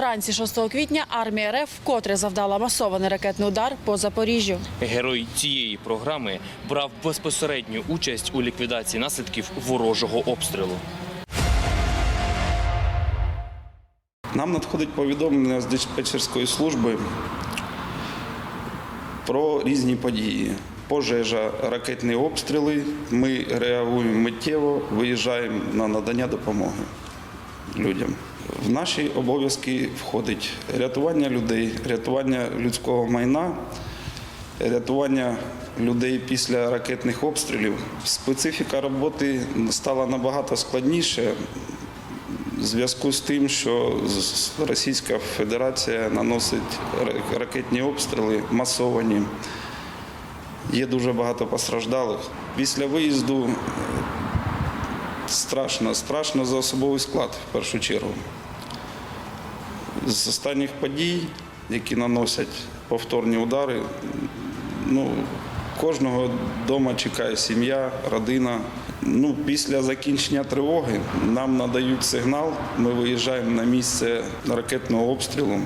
Вранці 6 квітня армія РФ вкотре завдала масований ракетний удар по Запоріжжю. Герой цієї програми брав безпосередню участь у ліквідації наслідків ворожого обстрілу. Нам надходить повідомлення з диспетчерської служби про різні події. Пожежа, ракетні обстріли. Ми реагуємо миттєво, виїжджаємо на надання допомоги людям. В наші обов'язки входить рятування людей, рятування людського майна, рятування людей після ракетних обстрілів. Специфіка роботи стала набагато складніше в зв'язку з тим, що Російська Федерація наносить ракетні обстріли масовані. Є дуже багато постраждалих. Після виїзду страшно, страшно за особовий склад в першу чергу. З останніх подій, які наносять повторні удари, ну, кожного вдома чекає сім'я, родина. Ну, після закінчення тривоги нам надають сигнал. Ми виїжджаємо на місце ракетного обстрілу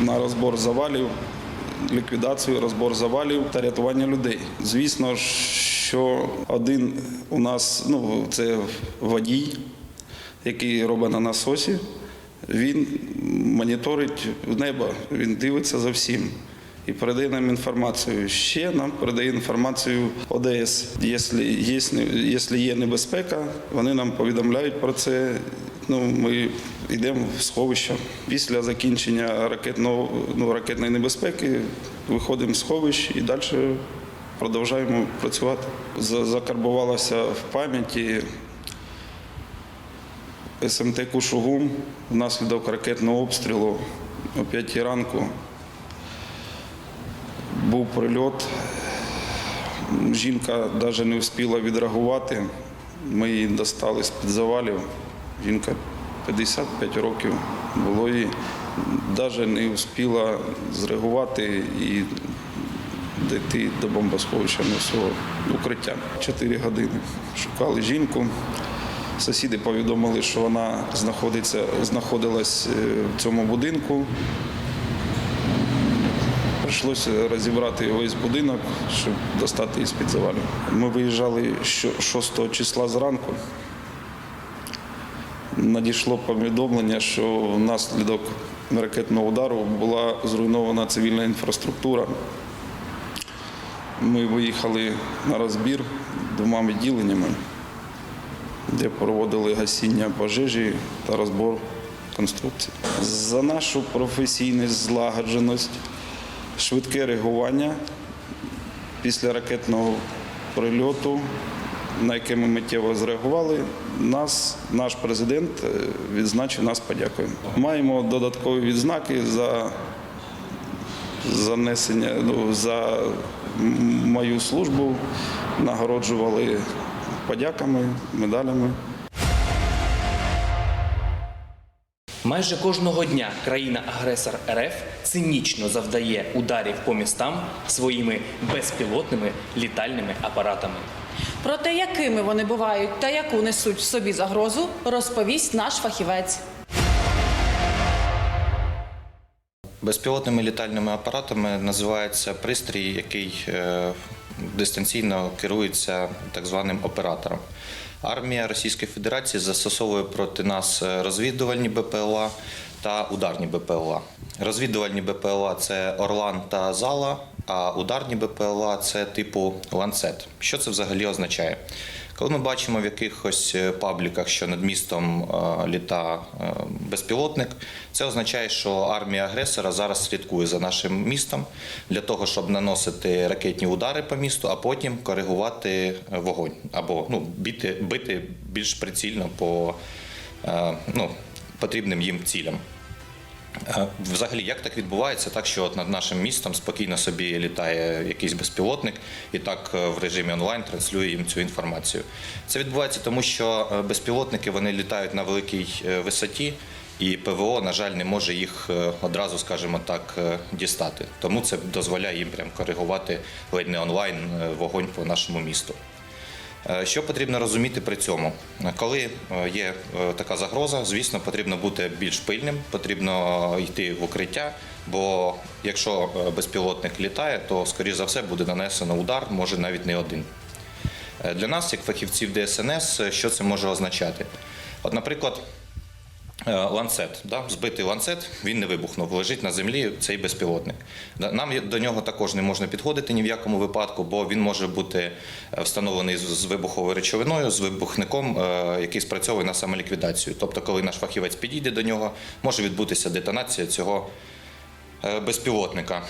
на розбор завалів, ліквідацію, розбор завалів та рятування людей. Звісно, ж, що один у нас ну, це водій, який робить на насосі. Він моніторить небо, він дивиться за всім і передає нам інформацію. Ще нам передає інформацію ОДС. Якщо є, небезпека, вони нам повідомляють про це. Ну, ми йдемо в сховище. Після закінчення ракетного, ну, ракетної небезпеки виходимо з сховищ і далі продовжуємо працювати. За- Закарбувалося в пам'яті СМТ Кушугум внаслідок ракетного обстрілу о 5 ранку. Був прильот. Жінка навіть не встигла відреагувати. Ми її достали з-під завалів. Жінка 55 років було їй. Навіть не встигла зреагувати і дійти до бомбосховища на свого укриття. Чотири години шукали жінку. Сусіди повідомили, що вона знаходиться, знаходилась е, в цьому будинку. Прийшлося розібрати весь будинок, щоб достати її з-під завалів. Ми виїжджали 6 числа зранку. Надійшло повідомлення, що внаслідок ракетного удару була зруйнована цивільна інфраструктура. Ми виїхали на розбір двома відділеннями, де проводили гасіння пожежі та розбор конструкцій. За нашу професійність, злагодженість, швидке реагування після ракетного прильоту, на яке ми миттєво зреагували, нас, наш президент е, відзначив нас подякою. Маємо додаткові відзнаки за занесення ну, за мою службу, нагороджували подяками, медалями. Майже кожного дня країна-агресор РФ цинічно завдає ударів по містам своїми безпілотними літальними апаратами. Про те, якими вони бувають та яку несуть в собі загрозу, розповість наш фахівець. Безпілотними літальними апаратами називається пристрій, який е, дистанційно керується так званим оператором. Армія Російської Федерації застосовує проти нас е, розвідувальні БПЛА та ударні БПЛА. Розвідувальні БПЛА це Орлан та Зала, а ударні БПЛА це типу ланцет. Що це взагалі означає? Коли ми бачимо в якихось е, пабліках, що над містом е, літа е, безпілотник, це означає, що армія агресора зараз слідкує за нашим містом для того, щоб наносити ракетні удари по місту, а потім коригувати вогонь або ну, бити, бити більш прицільно по ну, потрібним їм цілям. Е, Взагалі, як так відбувається, так що от над нашим містом спокійно собі літає якийсь безпілотник і так е, в режимі онлайн транслює їм цю інформацію. Це відбувається тому, що е, безпілотники вони літають на великій висоті, і ПВО, на жаль, не може їх одразу, скажімо так, дістати. Тому це дозволяє їм прям коригувати ледь не онлайн вогонь по нашому місту. Е, Що потрібно розуміти при цьому? Коли е, є е, така загроза, звісно, потрібно бути більш пильним, потрібно йти в укриття, бо якщо безпілотник літає, то скоріш за все буде нанесено удар, може навіть не один. Для нас, як фахівців ДСНС, що це може означати? От, наприклад, ланцет, да? збитий ланцет, він не вибухнув, лежить на землі цей безпілотник. Нам до нього також не можна підходити ні в якому випадку, бо він може бути е, встановлений з- вибуховою речовиною, з вибухником, е, який спрацьовує на самоліквідацію. Тобто, коли наш фахівець підійде до нього, може відбутися детонація цього е, безпілотника.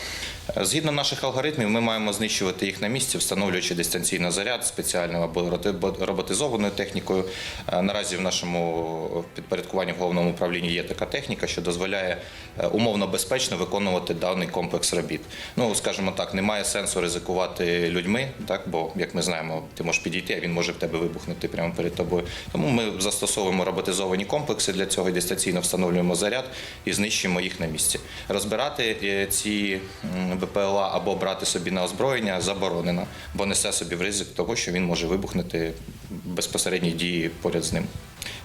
Е, Згідно наших алгоритмів, ми маємо знищувати їх на місці, встановлюючи дистанційно заряд спеціальною або роботизованою технікою. Е, Наразі в нашому підпорядкуванні в головному управлінні є така техніка, що дозволяє е, умовно безпечно виконувати даний комплекс робіт. Ну, скажімо так, немає сенсу ризикувати людьми, так бо як ми знаємо, ти можеш підійти, а він може в тебе вибухнути прямо перед тобою. Тому ми застосовуємо роботизовані комплекси для цього і дистанційно встановлюємо заряд і знищуємо їх на місці. Розбирати е, ці БПЛА або брати собі на озброєння заборонено, бо несе собі в ризик того, що він може вибухнути в безпосередній дії поряд з ним.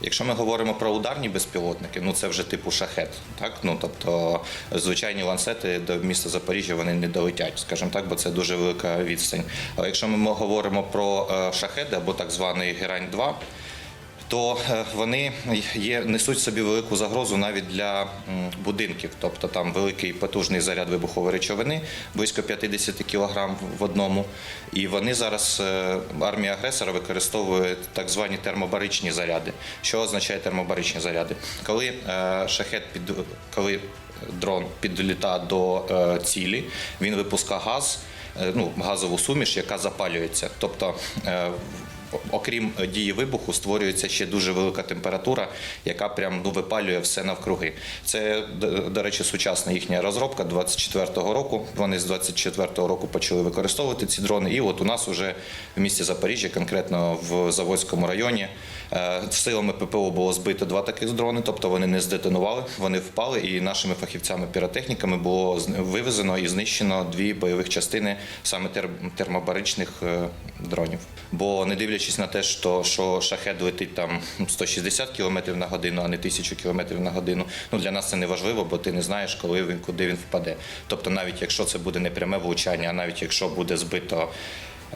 Якщо ми говоримо про ударні безпілотники, ну це вже типу шахет. Так? Ну, тобто звичайні ланцети до міста Запоріжжя вони не долетять, скажімо так, бо це дуже велика відстань. Але якщо ми говоримо про е, шахеди або так званий Герань-2, то е, вони є, несуть собі велику загрозу навіть для будинків. Тобто там великий потужний заряд вибухової речовини, близько 50 кг в одному. І вони зараз, е, армія агресора використовує так звані термобаричні заряди. Що означає термобаричні заряди? Коли е, шахет під коли дрон підліта до цілі, він випускає газ, ну, газову суміш, яка запалюється. Тобто окрім дії вибуху, створюється ще дуже велика температура, яка прям ну випалює все навкруги. Це до, речі, сучасна їхня розробка 24-го року. Вони з 24-го року почали використовувати ці дрони. І от у нас вже в місті Запоріжжя, конкретно в Заводському районі, е, силами ППО було збито два таких дрони, тобто вони не здетонували, вони впали, і нашими фахівцями-піротехніками було зн- вивезено і знищено дві бойових частини саме термобаричних е, дронів. Бо не дивлячись на те, що, що шахет летить там 160 км на годину, а не 1000 км на годину, ну для нас це не важливо, бо ти не знаєш, коли він куди він впаде. Тобто, навіть якщо це буде не пряме влучання, а навіть якщо буде збито.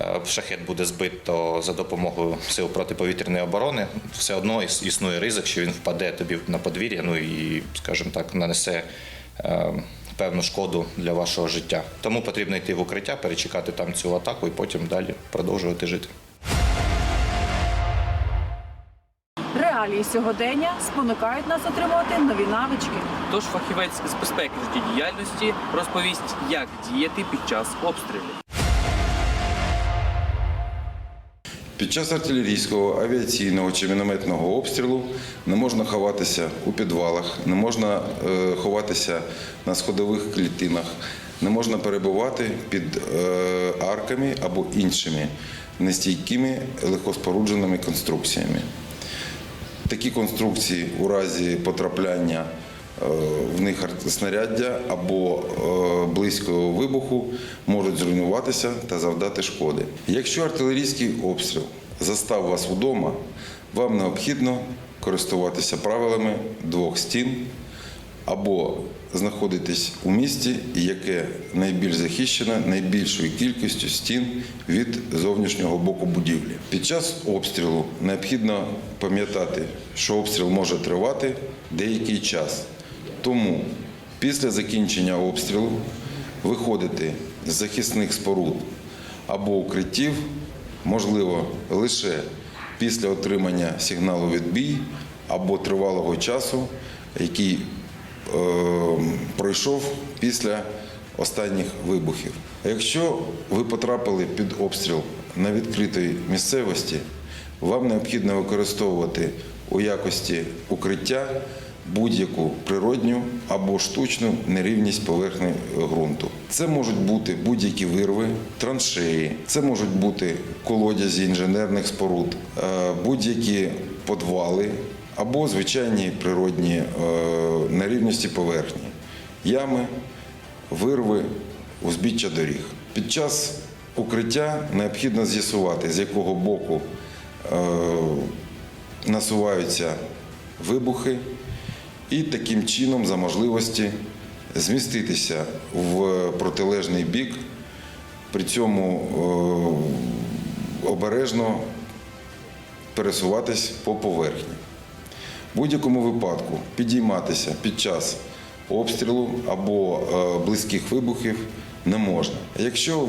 е, Шахет буде збито за допомогою сил протиповітряної оборони, все одно існує ризик, що він впаде тобі на подвір'я, ну і, скажімо так, нанесе е, певну шкоду для вашого життя. Тому потрібно йти в укриття, перечекати там цю атаку і потім далі продовжувати жити. Реалії сьогодення спонукають нас отримувати нові навички. Тож фахівець з безпеки життєдіяльності розповість, як діяти під час обстрілів. Під час артилерійського, авіаційного чи мінометного обстрілу не можна ховатися у підвалах, не можна е, ховатися на сходових клітинах, не можна перебувати під е, арками або іншими нестійкими легкоспорудженими конструкціями. Такі конструкції у разі потрапляння е, в них ар- снаряддя або е, близького вибуху можуть зруйнуватися та завдати шкоди. Якщо артилерійський обстріл застав вас вдома, вам необхідно користуватися правилами двох стін або знаходитись у місті, яке найбільш захищене найбільшою кількістю стін від зовнішнього боку будівлі. Під час обстрілу необхідно пам'ятати, що обстріл може тривати деякий час. Тому після закінчення обстрілу виходити з захисних споруд або укриттів можливо лише після отримання сигналу відбій або тривалого часу, який пройшов після останніх вибухів. Якщо ви потрапили під обстріл на відкритій місцевості, вам необхідно використовувати у якості укриття будь-яку природню або штучну нерівність поверхні ґрунту. Це можуть бути будь-які вирви, траншеї, це можуть бути колодязі інженерних споруд, е, будь-які подвали або звичайні природні е, нерівності поверхні, ями, вирви, узбіччя доріг. Під час укриття необхідно з'ясувати, з якого боку е, насуваються вибухи, і таким чином, за можливості, зміститися в протилежний бік, при цьому е, обережно пересуватись по поверхні. В будь-якому випадку підійматися під час обстрілу або е, близьких вибухів не можна. Якщо е,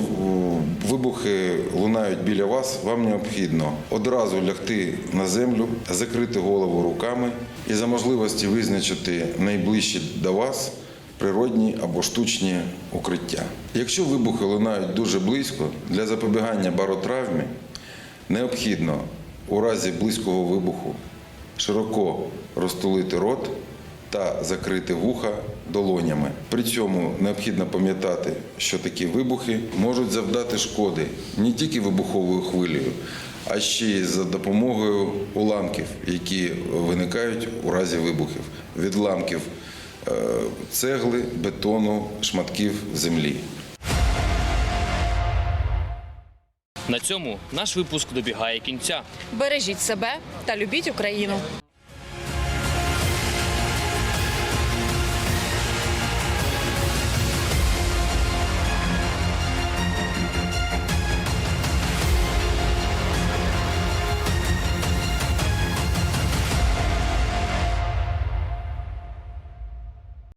вибухи лунають біля вас, вам необхідно одразу лягти на землю, закрити голову руками і за можливості визначити найближчі до вас природні або штучні укриття. Якщо вибухи лунають дуже близько, для запобігання баротравмі необхідно у разі близького вибуху широко розтулити рот та закрити вуха долонями. При цьому необхідно пам'ятати, що такі вибухи можуть завдати шкоди не тільки вибуховою хвилею, а ще й за допомогою уламків, які виникають у разі вибухів. Відламків е, цегли, бетону, шматків землі. На цьому наш випуск добігає кінця. Бережіть себе та любіть Україну.